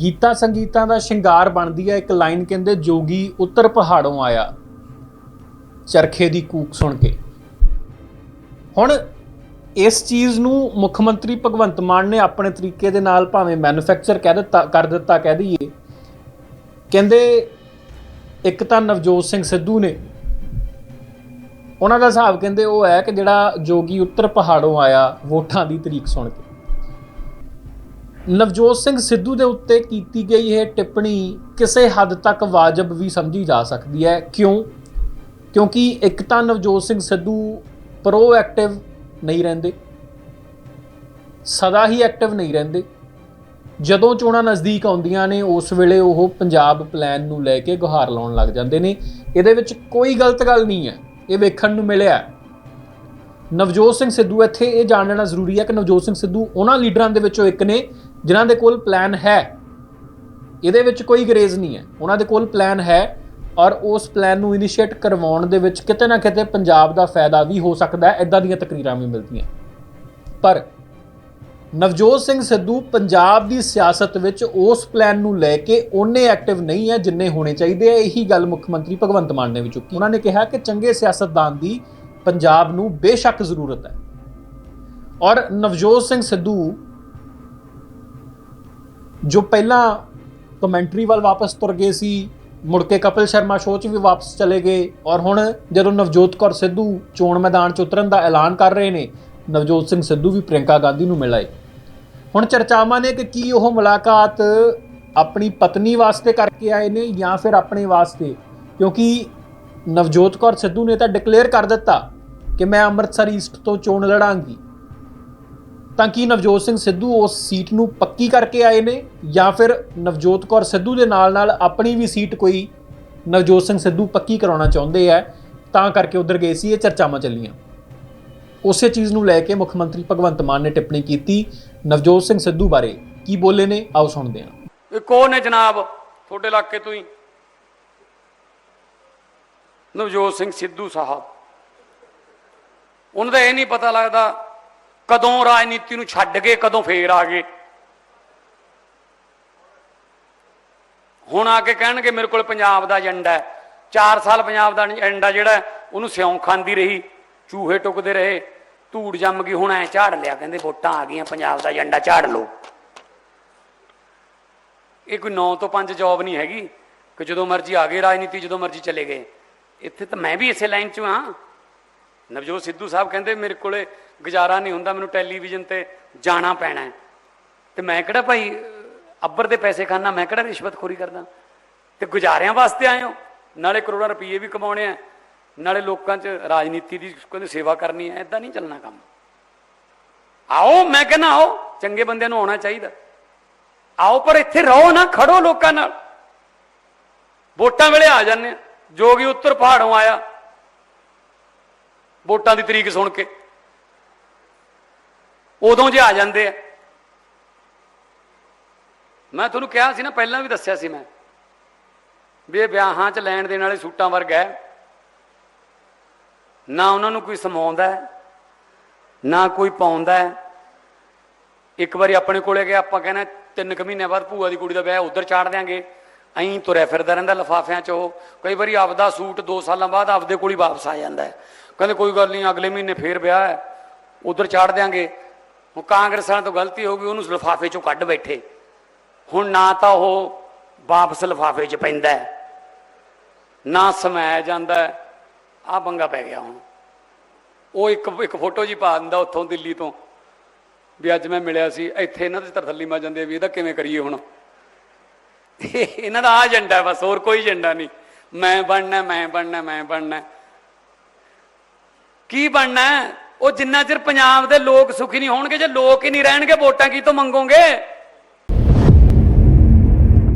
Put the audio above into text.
ਗੀਤਾ ਸੰਗੀਤਾਂ ਦਾ ਸ਼ਿੰਗਾਰ ਬਣਦੀ ਹੈ। ਇੱਕ ਲਾਈਨ ਕਹਿੰਦੇ, ਜੋਗੀ ਉੱਤਰ ਪਹਾੜੋਂ ਆਇਆ। ਚਰਖੇ ਦੀ ਕੂਕ ਸੁਣ ਕੇ। ਹੁਣ ਇਸ ਚੀਜ਼ ਨੂੰ ਮੁੱਖ ਮੰਤਰੀ ਭਗਵੰਤ ਮਾਨ ਨੇ ਆਪਣੇ ਤਰੀਕੇ ਦੇ ਨਾਲ ਭਾਵੇਂ ਮੈਨੂਫੈਕਚਰ ਕਹਿ ਦਿੱਤਾ, ਕਰ ਦਿੱਤਾ, ਕਹਿ ਦਈਏ। ਕਹਿੰਦੇ, ਇੱਕ ਤਾਂ ਨਵਜੋਤ ਸਿੰਘ ਸਿੱਧੂ ਨੇ। ਉਹਨਾਂ ਦਾ ਹਿਸਾਬ ਕਹਿੰਦੇ ਉਹ ਹੈ ਕਿ ਜਿਹੜਾ ਜੋਗੀ ਉੱਤਰ ਪਹਾੜੋਂ ਆਇਆ, ਵੋਟਾਂ ਦੀ ਤਰੀਕ ਸੁਣ ਕੇ। ਨਵਜੋਤ ਸਿੰਘ ਸਿੱਧੂ ਦੇ ਉੱਤੇ ਕੀਤੀ ਗਈ ਇਹ ਟਿੱਪਣੀ ਕਿਸੇ ਹੱਦ ਤੱਕ ਵਾਜਬ ਵੀ ਸਮਝੀ ਜਾ ਸਕਦੀ ਹੈ। ਕਿਉਂ? ਕਿਉਂਕਿ ਇੱਕ ਤਾਂ ਨਵਜੋਤ ਸਿੰਘ ਸਿੱਧੂ ਪ੍ਰੋਐਕਟਿਵ ਨਹੀਂ ਰਹਿੰਦੇ। ਸਦਾ ਹੀ ਐਕਟਿਵ ਨਹੀਂ ਰਹਿੰਦੇ। ਜਦੋਂ ਚੋਣਾਂ ਨਜ਼ਦੀਕ ਆਉਂਦੀਆਂ ਨੇ, ਉਸ ਵੇਲੇ ਉਹ ਪੰਜਾਬ ਪਲਾਨ ਨੂੰ ਲੈ ਕੇ ਗੁਹਾਰ ਲਾਉਣ ਲੱਗ ਜਾਂਦੇ ਨੇ। ਇਹਦੇ ਵਿੱਚ ਕੋਈ ਗਲਤ ਗੱਲ ਨਹੀਂ ਹੈ। ਇਹ ਵੇਖਣ ਨੂੰ ਮਿਲਿਆ ਨਵਜੋਤ ਸਿੰਘ ਸਿੱਧੂ ਇੱਥੇ ਇਹ ਜਾਣਨਾ ਜ਼ਰੂਰੀ ਹੈ ਕਿ ਨਵਜੋਤ ਸਿੰਘ ਸਿੱਧੂ ਉਹਨਾਂ ਲੀਡਰਾਂ ਦੇ ਵਿੱਚੋਂ ਇੱਕ ਨੇ ਜਿਨ੍ਹਾਂ ਦੇ ਕੋਲ ਪਲਾਨ ਹੈ। ਇਹਦੇ ਵਿੱਚ ਕੋਈ ਗਰੇਜ਼ ਨਹੀਂ ਹੈ। ਉਹਨਾਂ ਦੇ ਕੋਲ ਪਲਾਨ ਹੈ ਔਰ ਉਸ ਪਲਾਨ ਨੂੰ ਇਨੀਸ਼ੀਏਟ ਕਰਵਾਉਣ ਦੇ ਵਿੱਚ ਕਿਤੇ ਨਾ ਕਿਤੇ ਪੰਜਾਬ ਦਾ ਫਾਇਦਾ ਵੀ ਹੋ ਸਕਦਾ ਹੈ। ਇਦਾਂ ਦੀਆਂ ਤਕਰੀਰਾਂ ਵੀ ਮਿਲਦੀਆਂ। ਪਰ ਨਵਜੋਤ ਸਿੰਘ ਸਿੱਧੂ ਪੰਜਾਬ ਦੀ ਸਿਆਸਤ ਵਿੱਚ ਉਸ ਪਲਾਨ ਨੂੰ ਲੈ ਕੇ ਉਹਨੇ ਐਕਟਿਵ ਨਹੀਂ ਹੈ ਜਿੰਨੇ ਹੋਣੇ ਚਾਹੀਦੇ ਆ। ਇਹੀ ਗੱਲ ਮੁੱਖ ਮੰਤਰੀ ਭਗਵੰਤ ਮਾਨ ਨੇ ਵੀ ਚੁੱਕੀ। ਉਹਨਾਂ ਨੇ ਕਿਹਾ ਕਿ ਚੰਗੇ ਸਿਆਸਤਦਾਨ ਦੀ ਪੰਜਾਬ ਨੂੰ ਬੇਸ਼ੱਕ ਜ਼ਰੂਰਤ ਹੈ। ਔਰ ਨਵਜੋਤ ਸਿੰਘ ਸਿੱਧੂ ਜੋ ਪਹਿਲਾਂ ਕਮੈਂਟਰੀ ਵੱਲ ਵਾਪਸ ਤੁਰ ਗਏ ਸੀ, ਮੁੜ ਕੇ ਕਪਿਲ ਸ਼ਰਮਾ ਸ਼ੋਅ 'ਚ ਵੀ ਵਾਪਸ ਚਲੇ ਗਏ ਔਰ ਹੁਣ ਜਦੋਂ ਨਵਜੋਤ ਕੌਰ ਸਿੱਧੂ ਚੋਣ ਮੈਦਾਨ 'ਚ ਉਤਰਨ ਦਾ ਐਲਾਨ ਕਰ ਰਹੇ ਨੇ, ਨਵਜੋਤ ਸਿੰਘ ਸਿੱਧੂ ਵੀ ਪ੍ਰਿਯੰਕਾ ਗਾਂਧੀ ਨੂੰ ਮਿਲਾਏ ਹੁਣ ਚਰਚਾਵਾਂ ਨੇ ਕਿ ਕੀ ਉਹ ਮੁਲਾਕਾਤ ਆਪਣੀ ਪਤਨੀ ਵਾਸਤੇ ਕਰਕੇ ਆਏ ਨੇ ਜਾਂ ਫਿਰ ਆਪਣੇ ਵਾਸਤੇ? ਕਿਉਂਕਿ ਨਵਜੋਤ ਕੌਰ ਸਿੱਧੂ ਨੇ ਤਾਂ ਡਿਕਲੇਅਰ ਕਰ ਦਿੱਤਾ ਕਿ ਮੈਂ ਅੰਮ੍ਰਿਤਸਰ ਈਸਟ ਤੋਂ ਚੋਣ ਲੜਾਂਗੀ। ਤਾਂ ਕੀ ਨਵਜੋਤ ਸਿੰਘ ਸਿੱਧੂ ਉਸ ਸੀਟ ਨੂੰ ਪੱਕੀ ਕਰਕੇ ਆਏ ਨੇ ਜਾਂ ਫਿਰ ਨਵਜੋਤ ਕੌਰ ਸਿੱਧੂ ਦੇ ਨਾਲ ਨਾਲ ਆਪਣੀ ਵੀ ਸੀਟ ਕੋਈ ਨਵਜੋਤ ਸਿੰਘ ਸਿੱਧੂ ਪੱਕੀ ਕਰਾਉਣਾ ਚਾਹੁੰਦੇ ਆ, ਤਾਂ ਕਰਕੇ ਉਧਰ ਗਏ ਸੀ, ਇਹ ਚਰਚਾਵਾਂ ਚੱਲੀਆਂ। ਉਸੇ ਚੀਜ਼ ਨੂੰ ਲੈ ਕੇ ਮੁੱਖ ਮੰਤਰੀ ਭਗਵੰਤ ਮਾਨ ਨੇ ਟਿੱਪਣੀ ਕੀਤੀ, ਨਵਜੋਤ ਸਿੰਘ ਸਿੱਧੂ ਬਾਰੇ। ਕੀ ਬੋਲੇ ਨੇ? ਆਓ ਸੁਣਦੇ ਹਾਂ। ਇਹ ਕੌਣ ਹੈ ਜਨਾਬ? ਤੁਹਾਡੇ ਇਲਾਕੇ ਤੋਂ ਹੀ। ਨਵਜੋਤ ਸਿੰਘ ਸਿੱਧੂ ਸਾਹਿਬ। ਉਹਨਾਂ ਦਾ ਇਹ ਨਹੀਂ ਪਤਾ ਲੱਗਦਾ ਕਦੋਂ ਰਾਜਨੀਤੀ ਨੂੰ ਛੱਡ ਕੇ ਕਦੋਂ ਫੇਰ ਆ ਗਏ। ਹੁਣ ਆ ਕੇ ਕਹਿਣਗੇ, ਮੇਰੇ ਕੋਲ ਪੰਜਾਬ ਦਾ ਏਜੰਡਾ ਹੈ। 4 ਸਾਲ ਪੰਜਾਬ ਦਾ ਏਜੰਡਾ ਜਿਹੜਾ ਉਹਨੂੰ ਸਿਉਂ ਖਾਂਦੀ ਰਹੀ, ਚੂਹੇ ਟੁਕਦੇ ਰਹੇ, ਧੂੜ ਜੰਮ ਗਈ, ਹੁਣ ਐ ਝਾੜ ਲਿਆ, ਕਹਿੰਦੇ ਵੋਟਾਂ ਆ ਗਈਆਂ, ਪੰਜਾਬ ਦਾ ਏਜੰਡਾ ਝਾੜ ਲਓ। ਇਹ ਕੋਈ 9 ਤੋਂ 5 ਜੌਬ ਨਹੀਂ ਹੈਗੀ, ਕਿ ਜਦੋਂ ਮਰਜ਼ੀ ਆ ਗਏ ਰਾਜਨੀਤੀ, ਜਦੋਂ ਮਰਜ਼ੀ ਚਲੇ ਗਏ। ਇੱਥੇ ਤਾਂ ਮੈਂ ਵੀ ਇਸੇ ਲਾਈਨ 'ਚ ਹਾਂ। ਨਵਜੋਤ ਸਿੱਧੂ ਸਾਹਿਬ ਕਹਿੰਦੇ, ਮੇਰੇ ਕੋਲੇ ਗੁਜ਼ਾਰਾ ਨਹੀਂ ਹੁੰਦਾ, ਮੈਨੂੰ ਟੈਲੀਵਿਜ਼ਨ ਤੇ ਜਾਣਾ ਪੈਣਾ ਹੈ। ਤੇ ਮੈਂ ਕਿਹੜਾ ਭਾਈ ਅੱਬਰ ਦੇ ਪੈਸੇ ਖਾਣਾ ਮੈਂ ਕਿਹੜਾ ਰਿਸ਼ਵਤਖੋਰੀ ਕਰਦਾ? ਤੇ ਗੁਜ਼ਾਰਿਆਂ ਵਾਸਤੇ ਆਏ ਹੋ? ਨਾਲੇ ਕਰੋੜਾਂ ਰੁਪਏ ਵੀ ਕਮਾਉਣੇ ਆ। ਨਾਲੇ ਲੋਕਾਂ 'ਚ ਰਾਜਨੀਤੀ ਦੀ ਕਹਿੰਦੇ ਸੇਵਾ ਕਰਨੀ ਹੈ ਐਦਾਂ ਨਹੀਂ ਚੱਲਣਾ ਕੰਮ। ਆਓ, ਮੈਂ ਕਹਿੰਦਾ, ਆਓ, ਚੰਗੇ ਬੰਦਿਆਂ ਨੂੰ ਆਉਣਾ ਚਾਹੀਦਾ। ਆਓ, ਪਰ ਇੱਥੇ ਰਹੋ ਨਾ, ਖੜੋ ਲੋਕਾਂ ਨਾਲ। ਵੋਟਾਂ ਵੇਲੇ ਆ ਜਾਂਦੇ ਆ। ਜੋਗੀ ਉੱਤਰ ਪਹਾੜੋਂ ਆਇਆ। ਵੋਟਾਂ ਦੀ ਤਰੀਕ ਸੁਣ ਕੇ। ਉਦੋਂ ਜੇ ਆ ਜਾਂਦੇ ਆ। ਮੈਂ ਤੁਹਾਨੂੰ ਕਿਹਾ ਸੀ ਨਾ, ਪਹਿਲਾਂ ਵੀ ਦੱਸਿਆ ਸੀ ਮੈਂ, ਵੀ ਇਹ ਵਿਆਹਾਂ 'ਚ ਲੈਣ ਦੇਣ ਵਾਲੇ ਸੂਟਾਂ ਵਰਗਾ ਹੈ। ਨਾ ਉਹਨਾਂ ਨੂੰ ਕੋਈ ਸਮਾਉਂਦਾ ਹੈ, ਨਾ ਕੋਈ ਪਾਉਂਦਾ ਹੈ। ਇੱਕ ਵਾਰੀ ਆਪਣੇ ਕੋਲੇ ਗਿਆ ਆਪਾਂ ਕਹਿੰਦੇ ਤਿੰਨ ਕੁ ਮਹੀਨਿਆਂ ਬਾਅਦ ਭੂਆ ਦੀ ਕੁੜੀ ਦਾ ਵਿਆਹ ਉਧਰ ਚਾੜ ਦਿਆਂਗੇ। ਐਂ ਤੁਰਿਆ ਫਿਰਦਾ ਰਹਿੰਦਾ ਲਫਾਫਿਆਂ 'ਚ ਉਹ। ਕਈ ਵਾਰੀ ਆਪਦਾ ਸੂਟ 2 ਸਾਲਾਂ ਬਾਅਦ ਆਪਦੇ ਕੋਲ ਹੀ ਵਾਪਸ ਆ ਜਾਂਦਾ ਹੈ। ਕਹਿੰਦੇ ਕੋਈ ਗੱਲ ਨਹੀਂ, ਅਗਲੇ ਮਹੀਨੇ ਫੇਰ ਵਿਆਹ ਹੈ, ਉਧਰ ਚਾੜ ਦਿਆਂਗੇ। ਹੁਣ ਕਾਂਗਰਸ ਵਾਲਿਆਂ ਤੋਂ ਗਲਤੀ ਹੋ ਗਈ, ਉਹਨੂੰ ਲਫਾਫੇ 'ਚੋਂ ਕੱਢ ਬੈਠੇ। ਹੁਣ ਨਾ ਤਾਂ ਉਹ ਵਾਪਸ ਲਫਾਫੇ 'ਚ ਪੈਂਦਾ ਨਾ ਸਮਾਇਆ ਜਾਂਦਾ ਆ ਪੰਗਾ ਪੈ ਗਿਆ ਹੁਣ। ਉਹ ਇੱਕ ਇੱਕ ਫੋਟੋ ਜੀ ਪਾ ਦਿੰਦਾ ਉੱਥੋਂ ਦਿੱਲੀ ਤੋਂ, ਵੀ ਅੱਜ ਮੈਂ ਮਿਲਿਆ ਸੀ, ਇੱਥੇ ਇਹਨਾਂ ਦੇ ਤਰਥੱਲੀ ਮਾ ਜਾਂਦੇ ਵੀ ਇਹਦਾ ਕਿਵੇਂ ਕਰੀਏ ਹੁਣ। ਇਹਨਾਂ ਦਾ ਆ ਏਜੰਡਾ ਬਸ, ਹੋਰ ਕੋਈ ਏਜੰਡਾ ਨਹੀਂ। ਮੈਂ ਬਣਨਾ ਮੈਂ ਬਣਨਾ ਮੈਂ ਬਣਨਾ। ਕੀ ਬਣਨਾ ਉਹ ਜਿੰਨਾ ਚਿਰ ਪੰਜਾਬ ਦੇ ਲੋਕ ਸੁਖੀ ਨਹੀਂ ਹੋਣਗੇ, ਜੇ ਲੋਕ ਹੀ ਨਹੀਂ ਰਹਿਣਗੇ, ਵੋਟਾਂ ਕੀ ਤੋਂ ਮੰਗੋਗੇ?